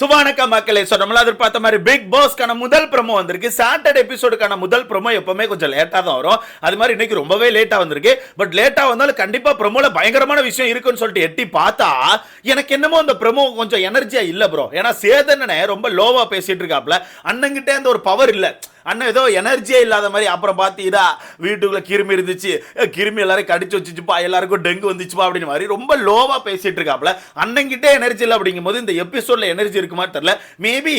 சுபானக்க மக்களே ஸோ நம்மள எதிர்பார்த்த மாதிரி பிக் பாஸ்க்கான முதல் ப்ரமோ வந்திருக்கு. சாட்டர்டே எபிசோடுக்கான முதல் ப்ரமோ எப்பவுமே கொஞ்சம் லேட்டாக தான் வரும். அது மாதிரி இன்னைக்கு ரொம்பவே லேட்டாக வந்திருக்கு. பட் லேட்டாக வந்தாலும் கண்டிப்பாக ப்ரமோவில் பயங்கரமான விஷயம் இருக்குன்னு சொல்லிட்டு எட்டி பார்த்தா எனக்கு என்னமோ அந்த ப்ரமோ கொஞ்சம் எனர்ஜியாக இல்லை ப்ரோ ஏன்னா சேதனனை ரொம்ப லோவாக பேசிட்டு இருக்காப்ல. அண்ணங்கிட்டே அந்த ஒரு பவர் இல்லை. அண்ணன் ஏதோ எனர்ஜியே இல்லாத மாதிரி அப்புறம் பார்த்தீங்கன்னா வீட்டுக்குள்ளே கிருமி இருந்துச்சு. கிருமி எல்லாரும் கடிச்சு வச்சுச்சுப்பா எல்லாருக்கும் டெங்கு வந்துச்சுப்பா அப்படின்னு மாதிரி ரொம்ப லோவாக பேசிகிட்டு இருக்காப்புல. அண்ணங்கிட்டே எனர்ஜி இல்லை அப்படிங்கும்போது இந்த எபிசோடில் எனர்ஜி இருக்குமா தெரில மேபி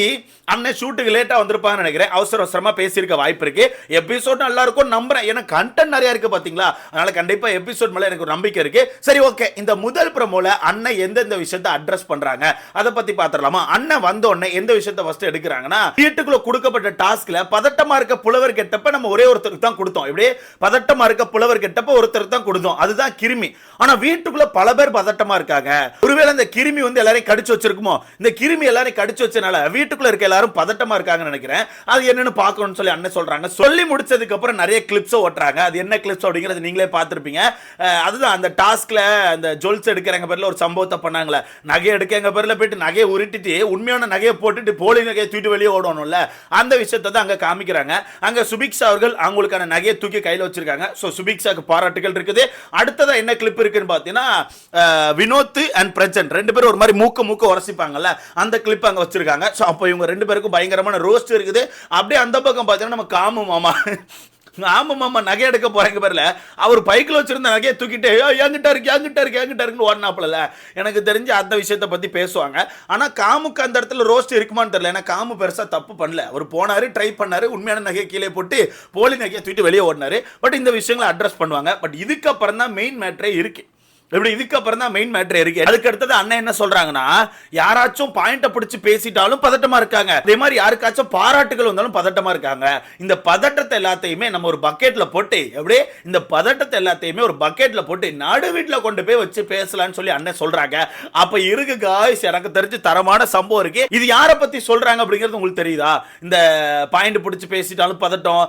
அண்ணன் ஷூட்டுக்கு லேட்டாக வந்திருப்பான்னு நினைக்கிறேன். அவசர அவசரமாக பேசியிருக்க வாய்ப்பு இருக்கு. எபிசோட் நல்லா இருக்கும் நம்புறேன். ஏன்னா கண்டென்ட் நிறையா இருக்குது பார்த்தீங்களா அதனால் கண்டிப்பாக எபிசோட் மேலே எனக்கு ஒரு நம்பிக்கை இருக்கு. சரி ஓகே இந்த முதல் ப்ரோமோல அண்ணன் எந்தெந்த விஷயத்தை அட்ரஸ் பண்ணுறாங்க அதை பற்றி பார்த்துடலாமா அண்ணன் வந்த உடனே எந்த விஷயத்தை ஃபஸ்ட்டு எடுக்கிறாங்கன்னா வீட்டுக்குள்ளே கொடுக்கப்பட்ட டாஸ்கில் பதட்ட பதட்டமா இருக்க புலவர் கெட்டப்ப நம்ம ஒரே ஒருத்தருக்கு தான் கொடுத்தோம். இப்படியே பதட்டமா இருக்க புலவர் கெட்டப்ப ஒருத்தருக்கு தான் கொடுத்தோம். அதுதான் கிருமி. ஆனா வீட்டுக்குள்ள பல பேர் பதட்டமா இருக்காங்க. ஒருவேளை இந்த கிருமி வந்து எல்லாரையும் கடிச்சு வச்சிருக்குமோ? இந்த கிருமி எல்லாரையும் கடிச்சு வச்சனால வீட்டுக்குள்ள இருக்க எல்லாரும் பதட்டமா இருக்காங்கன்னு நினைக்கிறேன். அது என்னன்னு பார்க்கணும்னு சொல்லி அண்ணன் சொல்றாங்க. சொல்லி முடிச்சதுக்கு அப்புறம் நிறைய கிளிப்ஸ் ஓட்டுறாங்க. அது என்ன கிளிப்ஸ் அப்படிங்கிறது நீங்களே பார்த்திருப்பீங்க. அதுதான் அந்த டாஸ்க்ல அந்த ஜுவல்ஸ் எடுக்கிறங்க பேர்ல ஒரு சம்பவத்தை பண்ணாங்களே. நகை எடுக்க எங்க பேர்ல போயிட்டு நகையை உருட்டிட்டு உண்மையான நகையை போட்டுட்டு போலி நகையை தூக்கிட்டு வெளியே ஓடணும்ல. அந்த விஷயத்தை தான் அங்க காமிக்கிறாங்க. அங்க சுபிக்ஷா அவர்கள் அவங்களுக்கான நகையை தூக்கி கையில் வச்சிருக்காங்க. ஸோ சுபிக்ஷாக்கு பாராட்டுகள் இருக்குது. அடுத்ததாக என்ன கிளிப் இருக்குன்னு பார்த்தீங்கன்னா வினோத் அண்ட் பிரஜன். ரெண்டு பேரும் ஒரு மாதிரி மூக்க மூக்க உரசிப்பாங்கல்ல அந்த கிளிப் அங்கே வச்சிருக்காங்க. ஸோ அப்போ இவங்க ரெண்டு பேருக்கும் பயங்கரமான ரோஸ்ட் இருக்குது. அப்படியே அந்த பக்கம் பார்த்தீங்கன்னா நம்ம காமு மாமா. ஆமாம் மாமா நகை எடுக்க போகிறேங்க பேர்ல. அவர் பைக்கில் வச்சிருந்த நகையை தூக்கிட்டு ஐயோ என்கிட்ட இருக்கு என்கிட்ட இருக்கு என்கிட்ட இருக்குன்னு ஓடினாப்புல எனக்கு தெரிஞ்சு அந்த விஷயத்தை பற்றி பேசுவாங்க. ஆனால் காமுக்கு அந்த இடத்துல ரோஸ்ட் இருக்குமான்னு தெரியல. ஏன்னா காமு பெருசாக தப்பு பண்ணல. அவர் போனார் ட்ரை பண்ணாரு உண்மையான நகையை கீழே போட்டு போலி நகையை தூக்கிட்டு வெளியே ஓடினாரு. பட் இந்த விஷயங்களை அட்ரஸ் பண்ணுவாங்க. பட் இதுக்கப்புறம் தான் மெயின் மேட்ரே இருக்குது இப்படி இதுக்கப்புறம் தான் மெயின் மேட்ரு இருக்கு? அதுக்கு அடுத்தது அண்ணன் என்ன சொல்றாங்கன்னா யாராச்சும் பாயிண்ட்டை பிடிச்சி பேசிட்டாலும் பதட்டமா இருக்காங்க. அதே மாதிரி யாருக்காச்சும் பாராட்டுகள் வந்தாலும் பதட்டமா இருக்காங்க. இந்த பதட்டத்தை எல்லாத்தையுமே நம்ம ஒரு பக்கெட்ல போட்டு அப்படியே இந்த பதட்டத்தை எல்லாத்தையுமே ஒரு பக்கெட்ல போட்டு நடு வீட்டுல கொண்டு போய் வச்சு பேசலாம்னு சொல்லி அண்ணன் சொல்றாங்க. அப்ப இருக்கு காய்ஸ் எனக்கு தெரிஞ்சு தரமான சம்பவம் இருக்கு. இது யாரை பத்தி சொல்றாங்க அப்படிங்கிறது உங்களுக்கு தெரியுதா? இந்த பாயிண்ட் பிடிச்சி பேசிட்டாலும் பதட்டம்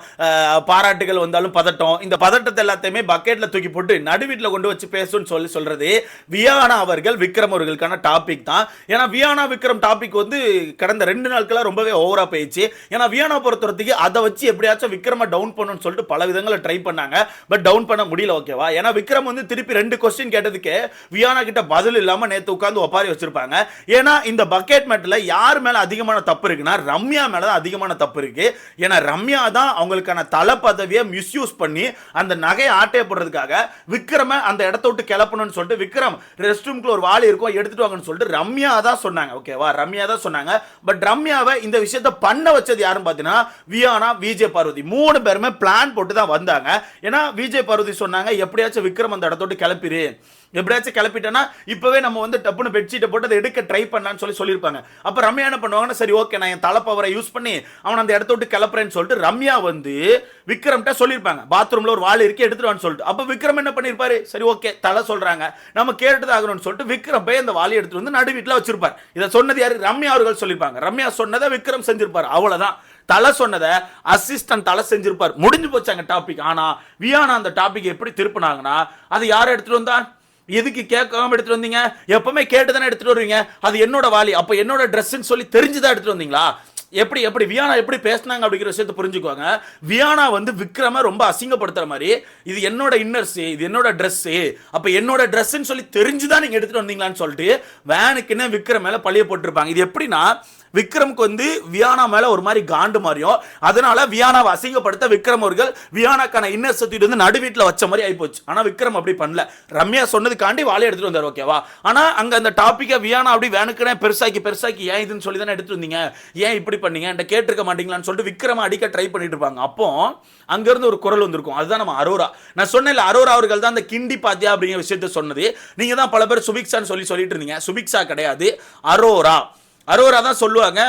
பாராட்டுகள் வந்தாலும் பதட்டம். இந்த பதட்டத்தை எல்லாத்தையுமே பக்கெட்ல தூக்கி போட்டு நடு வீட்டுல கொண்டு வச்சு பேசுன்னு சொல்லி சொல்றது. வியானா அவர்கள் விக்ரம் அவர்களுக்கான டாபிக் தான். ஏன்னா வியானா விக்ரம் டாபிக் வந்து கடந்த ரெண்டு நாட்களாக ரொம்பவே ஓவரா போயிடுச்சு. ஏன்னா வியானா பொறுத்தவரத்துக்கு அதை வச்சு எப்படியாச்சும் விக்ரம டவுன் பண்ணணும்னு சொல்லிட்டு பல விதங்களை ட்ரை பண்ணாங்க. பட் டவுன் பண்ண முடியல ஓகேவா ஏன்னா விக்ரம் வந்து திருப்பி ரெண்டு கொஸ்டின் கேட்டதுக்கு வியானா கிட்ட பதில் இல்லாம நேத்து உட்கார்ந்து ஒப்பாரி வச்சிருப்பாங்க. ஏன்னா இந்த பக்கெட் மேட்ல யார் மேல அதிகமான தப்பு இருக்குன்னா ரம்யா மேல தான் அதிகமான தப்பு இருக்கு. ஏன்னா ரம்யா தான் அவங்களுக்கான தலை பதவியை மிஸ்யூஸ் பண்ணி அந்த நகையை ஆட்டையை போடுறதுக்காக விக்ரம அந்த இடத்த விட்டு கிளப்பணும்னு சொல்லிட்டு விக்ரம் ரெஸ்ட் ரூம்க்குள்ள ஒரு வாளி இருக்கும் எடுத்துட்டு வாங்கன்னு சொல்லிட்டு ரம்யா தான் சொன்னாங்க. ஓகேவா ரம்யா தான் சொன்னாங்க. பட் ரம்யாவை இந்த விஷயத்த பண்ண வச்சது யாருன்னு பார்த்தீங்கன்னா வியானா விஜய் பார்வதி. மூணு பேருமே பிளான் போட்டு தான் வந்தாங்க. ஏன்னா விஜய் பார்வதி சொன்னாங்க எப்படியாச்சும் விக்ரம் அந்த இடத்த விட்டு கிளப்பிரு எப்படியாச்சும் கிளப்பிட்டேன்னா இப்போவே நம்ம வந்து டப்புன்னு பெட்ஷீட்டை போட்டு அதை எடுக்க ட்ரை பண்ணான்னு சொல்லி சொல்லியிருப்பாங்க. அப்போ ரம்யா என்ன பண்ணுவாங்கன்னா சரி ஓகே நான் என் தலை பவரை யூஸ் பண்ணி அவன் அந்த இடத்த விட்டு கிளப்புறேன்னு சொல்லிட்டு ரம்யா வந்து விக்ரம்கிட்ட சொல்லியிருப்பாங்க. பாத்ரூமில் ஒரு வாள் இருக்கே எடுத்துட்டு சொல்லிட்டு. அப்போ விக்ரம் என்ன பண்ணியிருப்பாரு? சரி ஓகே தலை சொல்கிறாங்க நம்ம கேட்டுதான் ஆகணும்னு சொல்லிட்டு விக்ரம் போய் அந்த வாளி எடுத்துட்டு வந்து நடு வீட்டில் வச்சிருப்பார். இதை சொன்னது யாரு? ரம்யா அவர்கள் சொல்லியிருப்பாங்க. ரம்யா சொன்னதை விக்ரம் செஞ்சிருப்பார். அவ்வளோதான் தலை சொன்னதை அசிஸ்டன்ட் தலை செஞ்சிருப்பார். முடிஞ்சு போச்சாங்க டாபிக் ஆனால் வியானா அந்த டாபிக் எப்படி திருப்பினாங்கன்னா அது யார் எடுத்துகிட்டு வந்தா? எதுக்கு கேட்காம எடுத்துட்டு வந்தீங்க? எப்பவுமே கேட்டு தானே எடுத்துட்டு வருவீங்க? அது என்னோட வாலி. அப்ப என்னோட ட்ரெஸ்ன்னு சொல்லி தெரிஞ்சுதான் எடுத்துட்டு வந்தீங்களா? எப்படி எப்படி வியானா எப்படி பேசினாங்க அப்படிங்கிற விஷயத்தை புரிஞ்சுக்குவாங்க வியானா வந்து விக்ரம ரொம்ப அசிங்கப்படுத்துற மாதிரி இது என்னோட இன்னர்ஸ் இது என்னோட ட்ரெஸ் அப்ப என்னோட ட்ரெஸ்ன்னு சொல்லி தெரிஞ்சுதான் நீங்க எடுத்துட்டு வந்தீங்களான்னு சொல்லிட்டு வேனுக்குன்னு விக்ரம் மேல பழிய போட்டிருப்பாங்க. இது எப்படின்னா விக்ரம்க்கு வந்து வியானா மேல ஒரு மாதிரி காண்டு மாதிரியும் அதனால வியானாவை அசிங்கப்படுத்த விக்ரம் அவர்கள் வியானாக்கான இன்னர் சுத்திட்டு வந்து நடு வீட்டில் வச்ச மாதிரி ஆயிப்போச்சு. ஆனா விக்ரம் அப்படி பண்ணல. ரம்யா சொன்னதுக்காண்டி வாழை எடுத்துட்டு வந்தார் ஓகேவா ஆனா அங்க அந்த டாப்பிக்கை வியானா அப்படி வேணுக்குனே பெருசாக்கி பெருசாக்கி ஏன் இதுன்னு சொல்லி தானே எடுத்துட்டு வந்தீங்க? ஏன் இப்படி பண்ணீங்க? என்கிட்ட கேட்டிருக்க மாட்டீங்களான்னு சொல்லிட்டு விக்ரம அடிக்க ட்ரை பண்ணிட்டு இருப்பாங்க. அப்போ அங்கிருந்து ஒரு குரல் வந்திருக்கும். அதுதான் நம்ம அரோரா. நான் சொன்னேன்ல அரோரா அவர்கள் தான் அந்த கிண்டி பாத்தியா அப்படிங்கிற விஷயத்த சொன்னது. நீங்க தான் பல பேர் சுபிக்ஸான்னு சொல்லி சொல்லிட்டு இருந்தீங்க. சுபிக்ஸா கிடையாது. அரோரா. அரோரா தான் சொல்லுவாங்க.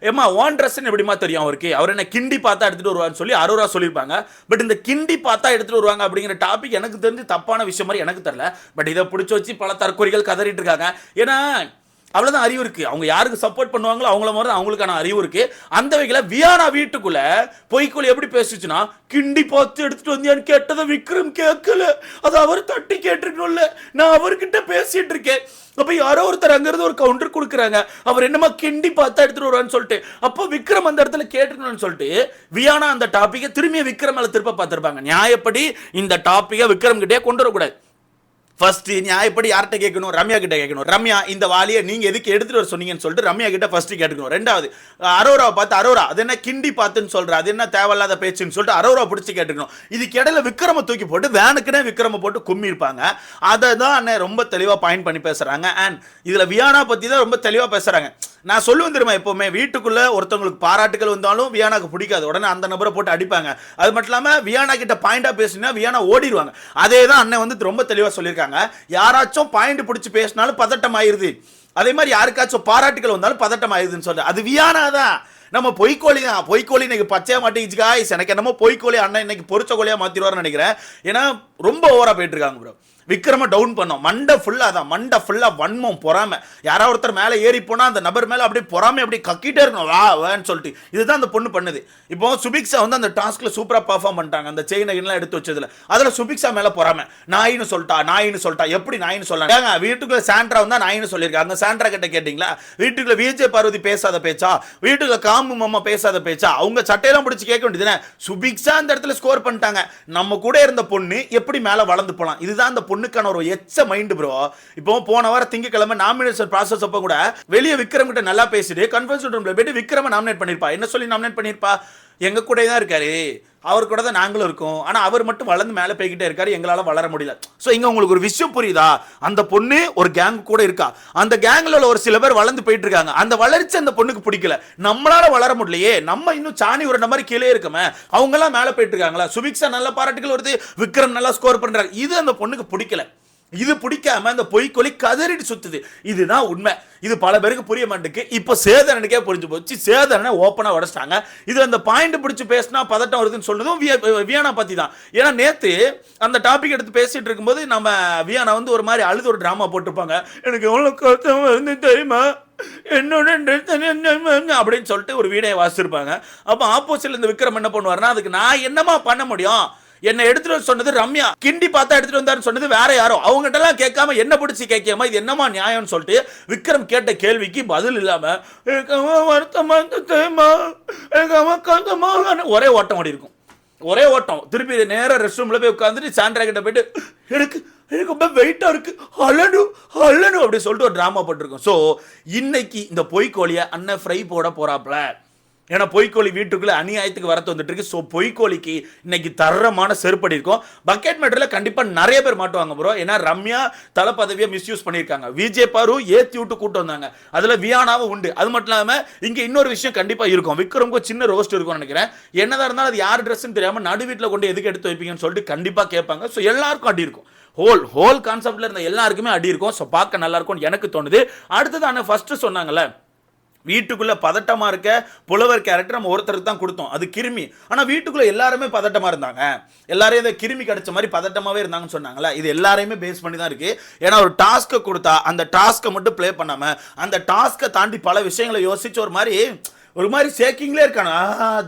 ஏமா ஓன் ட்ரெஸ்ன்னு எப்படிமா தெரியும் அவருக்கு? அவர் என்ன கிண்டி பார்த்தா எடுத்துகிட்டு வருவான்னு சொல்லி அரோரா சொல்லியிருப்பாங்க. பட் இந்த கிண்டி பார்த்தா எடுத்துகிட்டு வருவாங்க அப்படிங்கிற டாபிக் எனக்கு தெரிஞ்சு தப்பான விஷயம் மாதிரி எனக்கு தெரில பட் இதை பிடிச்சி வச்சு பல தற்கொலைகள் கதறிட்டு இருக்காங்க. ஏன்னா அவ்வளோதான் அறிவு இருக்குது அவங்க யாருக்கு சப்போர்ட் பண்ணுவாங்களோ அவங்கள மாதிரி தான் அவங்களுக்கான அறிவு இருக்குது அந்த வகையில் வியானா வீட்டுக்குள்ளே பொய்க்குள் எப்படி பேசுச்சுன்னா கிண்டி பார்த்து எடுத்துகிட்டு வந்தியான்னு கேட்டதை விக்ரம் கேட்கல. அது அவர் தட்டி கேட்டிருக்கணும்ல. நான் அவர்கிட்ட பேசிகிட்டு இருக்கேன். அப்போ யாரோ ஒருத்தர் அங்கேருந்து ஒரு கவுண்டர் கொடுக்குறாங்க. அவர் என்னமா கிண்டி பார்த்தா எடுத்துட்டு வருவான்னு சொல்லிட்டு. அப்போ விக்ரம் அந்த இடத்துல கேட்டுக்கணும்னு சொல்லிட்டு வியானா அந்த டாப்பிக்கை திரும்பி விக்ரம் மேலே திருப்ப பார்த்துருப்பாங்க. நியாயப்படி இந்த டாப்பிக்கை விக்ரம் கிட்டே கொண்டு வரக்கூடாது. ஃபர்ஸ்ட் நியாயப்படி யார்கிட்ட கேட்கணும்? ரம்யா கிட்ட கேட்கணும். ரம்யா இந்த வாலியை நீங்க எதுக்கு எடுத்துட்டு வர சொன்னீங்கன்னு சொல்லிட்டு ரம்யா கிட்ட ஃபர்ஸ்ட் கேட்டுக்கணும். ரெண்டாவது அரோராவை பார்த்து அரோரா அது என்ன கிண்டி பார்த்துன்னு சொல்ற அது என்ன தேவையில்லாத பேச்சுன்னு சொல்லிட்டு அரோரா பிடிச்சி கேட்டுக்கணும். இதுக்கு இடையில விக்ரம தூக்கி போட்டு வேனுக்குனே விக்ரம போட்டு கும்மி இருப்பாங்க அதை தான் அண்ணன் ரொம்ப தெளிவாக பாயிண்ட் பண்ணி பேசுறாங்க. அண்ட் இதுல வியானா பத்தி தான் ரொம்ப தெளிவாக பேசுறாங்க. நான் சொல்லுவேன் தெரியுமா எப்போவுமே வீட்டுக்குள்ள ஒருத்தவங்களுக்கு பாராட்டுகள் வந்தாலும் வியானாக்கு பிடிக்காது. உடனே அந்த நபரை போட்டு அடிப்பாங்க. அது மட்டும் இல்லாமல் வியானா கிட்ட பாயிண்டா பேசினா வியானா ஓடிடுவாங்க. அதே தான் அண்ணன் வந்து ரொம்ப தெளிவாக சொல்லியிருக்காங்க. யாராச்சும் பாயிண்ட் பிடிச்சி பேசினாலும் பதட்டம் ஆயிருது அதே மாதிரி யாருக்காச்சும் பாராட்டுகள் வந்தாலும் பதட்டம் ஆயிருதுன்னு சொல்றேன். அது வியானா தான். நம்ம பொய்க்கோழி தான். பொய்க்கோழி இன்னைக்கு பச்சையா மாட்டேங்குச்சு காய்ஸ் எனக்கு என்னமோ பொய்க்கோழி அண்ணன் இன்னைக்கு பொறிச்ச கோழியா மாத்திடுவார்னு நினைக்கிறேன். ஏன்னா ரொம்ப ஓவரா போயிட்டு இருக்காங்க ப்ரோ விக்ரம டவுன் பண்ணோம். மண்டை ஃபுல்லாக தான் மண்டை ஃபுல்லாக வன்மம் பொறாம. யாரோ ஒருத்தர் மேலே ஏறி போனால் அந்த நபர் மேலே அப்படியே பொறாமை அப்படியே கக்கிட்டே இருக்கணும். வா வேன்னு சொல்லிட்டு. இதுதான் அந்த பொண்ணு பண்ணுது. இப்போ சுபிக்ஸா வந்து அந்த டாஸ்க்கில் சூப்பராக பர்ஃபார்ம் பண்ணிட்டாங்க. அந்த செயின் எல்லாம் எடுத்து வச்சதுல. அதில் சுபிக்ஷா மேலே பொறாம. நாயின்னு சொல்லிட்டா நாயின்னு சொல்லிட்டா. எப்படி நாயின்னு சொல்லலாம்? ஏங்க வீட்டுக்குள்ள சாண்ட்ரா வந்தால் நாயின்னு சொல்லியிருக்காங்க சாண்ட்ரா கிட்ட கேட்டிங்களா? வீட்டுக்குள்ள விஜய் பார்வதி பேசாத பேச்சா? வீட்டுக்குள்ள காமு மாமா பேசாத பேச்சா? அவங்க சட்டையெல்லாம் பிடிச்சி கேட்க வேண்டியதுதானே? சுபிக்ஷா அந்த இடத்துல ஸ்கோர் பண்ணிட்டாங்க. நம்ம கூட இருந்த பொண்ணு எப்படி மேலே வளர்ந்து போகலாம் இதுதான் அந்த பொண்ணுக்கான ஒரு எச்ச மைண்ட் ப்ரோ இப்போ போன வாரம் திங்கக்கிழமை நாமினேஷன் ப்ராசஸ் அப்போ கூட வெளியே விக்ரம் கிட்ட நல்லா பேசிட்டு கன்ஃபரன்ஸ் ரூம்ல போயிட்டு விக்ரம நாமினேட் பண்ணிருப்பா. என்ன சொல்லி நாமினேட் பண்ணிருப்பா? எங்க கூட தான் இருக்காரு. அவர் கூட தான் நாங்களும் இருக்கோம். ஆனால் அவர் மட்டும் வளர்ந்து மேலே போய்கிட்டே இருக்காரு. எங்களால் வளர முடியல. ஸோ இங்கே உங்களுக்கு ஒரு விஷயம் புரியுதா? அந்த பொண்ணு ஒரு கேங் கூட இருக்கா? அந்த கேங்கில் உள்ள ஒரு சில பேர் வளர்ந்து போயிட்டு இருக்காங்க. அந்த வளர்ச்சி அந்த பொண்ணுக்கு பிடிக்கல. நம்மளால வளர முடியலையே. நம்ம இன்னும் சாணி உரண்ட மாதிரி கீழே இருக்கமே. அவங்கெல்லாம் மேலே போயிட்டு இருக்காங்களா? சுபிக்ஷா நல்ல பாராட்டுகள் வருது. விக்ரம் நல்லா ஸ்கோர் பண்ணுறாங்க இது அந்த பொண்ணுக்கு பிடிக்கல. இது பிடிக்காம அந்த பொய்க்கொலி கதறிட்டு சுத்துது. இதுதான் உண்மை. இது பல பேருக்கு புரிய மாட்டேங்குது. இப்போ சேதனனுக்கே புரிஞ்சு போச்சு. சேதனனை ஓப்பனாக உடச்சிட்டாங்க. இது அந்த பாயிண்ட் பிடிச்சி பேசினா பதட்டம் வருதுன்னு சொன்னதும் வியானா பற்றி தான். ஏன்னா நேற்று அந்த டாபிக் எடுத்து பேசிட்டு இருக்கும்போது நம்ம வியானா வந்து ஒரு மாதிரி அழுது ஒரு ட்ராமா போட்டிருப்பாங்க. எனக்கு எவ்வளோ கஷ்டம் வந்து தெரியுமா? என்னோட அப்படின்னு சொல்லிட்டு ஒரு வீடியோ வாசிச்சிருப்பாங்க. அப்போ ஆப்போசிட்ல இந்த விக்ரம் என்ன பண்ணுவாருன்னா அதுக்கு நான் என்னமா பண்ண முடியும்? என்னை எடுத்துட்டு சொன்னது ரம்யா. கிண்டி பார்த்தா எடுத்துட்டு வந்தாருன்னு சொன்னது வேற யாரோ. அவங்ககிட்ட எல்லாம் கேட்காம என்ன பிடிச்சி கேட்காம இது என்னமா நியாயம்னு சொல்லிட்டு விக்ரம் கேட்ட கேள்விக்கு பதில் இல்லாம ஒரே ஓட்டம் ஓடி இருக்கும். ஒரே ஓட்டம். திருப்பி நேரா ரெஸ்ட் ரூம்ல போய் உட்காந்துட்டு சாண்ட்ரா கிட்ட போயிட்டு எனக்கு எனக்கு ரொம்ப வெயிட்டாக இருக்கு. அழனும் அழனும் அப்படி சொல்லிட்டு ஒரு ட்ராமா போட்டிருக்கோம். ஸோ இன்னைக்கு இந்த பொய்க்கோழியை அண்ணன் ஃப்ரை போட போறாப்ல. ஏன்னா பொய்க்கோழி வீட்டுக்குள்ளே அநியாயத்துக்கு வரத்து வந்துட்டு இருக்கு. ஸோ பொய்க்கோழிக்கு இன்னைக்கு தரமான செருப்படி இருக்கும். பக்கெட் மேட்டரில் கண்டிப்பாக நிறைய பேர் மாட்டுவாங்க ப்ரோ ஏன்னா ரம்யா தலை பதவியை மிஸ்யூஸ் பண்ணியிருக்காங்க விஜய் பாரு விட்டு கூட்டு வந்தாங்க. அதில் வியானாவும் உண்டு. அது மட்டும் இல்லாமல் இங்கே இன்னொரு விஷயம் கண்டிப்பாக இருக்கும். விக்ரமுக்கு சின்ன ரோஸ்ட் இருக்கும்னு நினைக்கிறேன். என்னதான் இருந்தாலும் அது யார் ட்ரெஸ்ன்னு தெரியாமல் நடு வீட்டில் கொண்டு எதுக்கு எடுத்து வைப்பீங்கன்னு சொல்லிட்டு கண்டிப்பாக கேட்பாங்க. ஸோ எல்லாருக்கும் அடி இருக்கும். ஹோல் ஹோல் கான்செப்டில் இருந்த எல்லாருக்குமே அடி இருக்கும். ஸோ பார்க்க நல்லா இருக்கும்னு எனக்கு தோணுது. அடுத்தது ஃபர்ஸ்ட் சொன்னாங்கல்ல வீட்டுக்குள்ளே பதட்டமாக இருக்க புலவர் கேரக்டர் நம்ம ஒருத்தருக்கு தான் கொடுத்தோம். அது கிருமி. ஆனால் வீட்டுக்குள்ளே எல்லாருமே பதட்டமாக இருந்தாங்க. எல்லாரையும் இந்த கிருமி கிடச்ச மாதிரி பதட்டமாகவே இருந்தாங்கன்னு சொன்னாங்கல்ல. இது எல்லாரையுமே பேஸ் பண்ணி தான் இருக்குது ஏன்னா ஒரு டாஸ்க்கை கொடுத்தா அந்த டாஸ்க்கை மட்டும் ப்ளே பண்ணாமல் அந்த டாஸ்க்கை தாண்டி பல விஷயங்களை யோசிச்சு ஒரு மாதிரி ஒரு மாதிரி ஷேக்கிங்லேயே இருக்கானு. ஆ,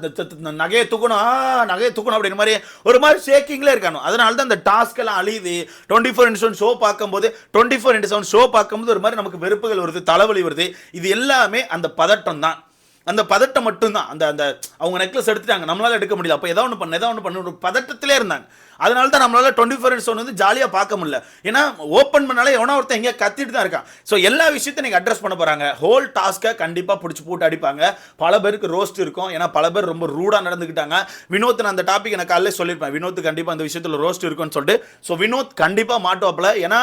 நகையை தூக்கணும். ஆ, நகையை தூக்கணும் அப்படின்ற மாதிரி ஒரு மாதிரி ஷேக்கிங்லேயே இருக்கானு. அதனால தான் அந்த டாஸ்க் எல்லாம் அழியுது. Twenty four into seven show பார்க்கும்போது twenty four into seven show பார்க்கும்போது ஒரு மாதிரி நமக்கு வெறுப்புகள் வருது தலைவலி வருது. இது எல்லாமே அந்த பதட்டம் தான். அந்த பதட்டம் மட்டும்தான். அந்த அந்த அவங்க நெக்லஸ் எடுத்துட்டாங்க. நம்மளால எடுக்க முடியல. அப்போ ஏதோ ஒன்று பண்ண ஏதோ ஒன்று பண்ண. ஒரு பதட்டத்திலே இருந்தாங்க. அதனால தான் நம்மளால டுவெண்ட்டி ஃபோர் இன்ட்ஸ் வந்து ஜாலியாக பார்க்க முடியல. ஏன்னா ஓப்பன் பண்ணாலே எவனோ ஒருத்தன் எங்கேயா கத்திட்டு தான் இருக்கான். ஸோ எல்லா விஷயத்தையும் நீங்கள் அட்ரஸ் பண்ண போகிறாங்க ஹோல் டாஸ்க்கை கண்டிப்பாக பிடிச்சி போட்டு அடிப்பாங்க. பல பேருக்கு ரோஸ்ட் இருக்கும். ஏன்னா பல பேர் ரொம்ப ரூடாக நடந்துக்கிட்டாங்க வினோத் நான் அந்த டாபிக் எனக்கு காலையில் சொல்லியிருப்பேன். வினோத் கண்டிப்பாக அந்த விஷயத்தில் ரோஸ்ட் இருக்கும்னு சொல்லிட்டு. ஸோ வினோத் கண்டிப்பாக மாட்டுவாப்பில். ஏன்னா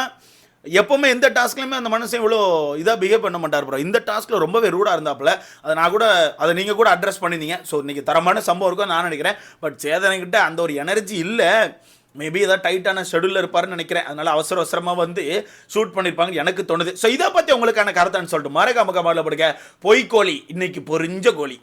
எப்பவுமே எந்த டாஸ்க்லையுமே அந்த மனுஷன் இவ்வளோ இதாக பிஹேவ் பண்ண மாட்டார் ப்ரோ இந்த டாஸ்க்கில் ரொம்பவே ரூடாக இருந்தாப்புல அதை நான் கூட அதை நீங்கள் கூட அட்ரஸ் பண்ணியிருந்தீங்க ஸோ இன்றைக்கி தரமான சம்பவம் இருக்கும் நான் நினைக்கிறேன். பட் சேதனைக்கிட்ட அந்த ஒரு எனர்ஜி இல்லை. மேபி ஏதாவது டைட்டான ஷெடியூலில் இருப்பாருன்னு நினைக்கிறேன். அதனால அவசர அவசரமாக வந்து ஷூட் பண்ணியிருப்பாங்க எனக்கு தோணுது. ஸோ இதை பற்றி உங்களுக்கான கருத்தான்னு சொல்லிட்டு மறக்காம கமாடில் படுக்க பொய்க்கோழி இன்னைக்கு பொரிஞ்ச கோழி.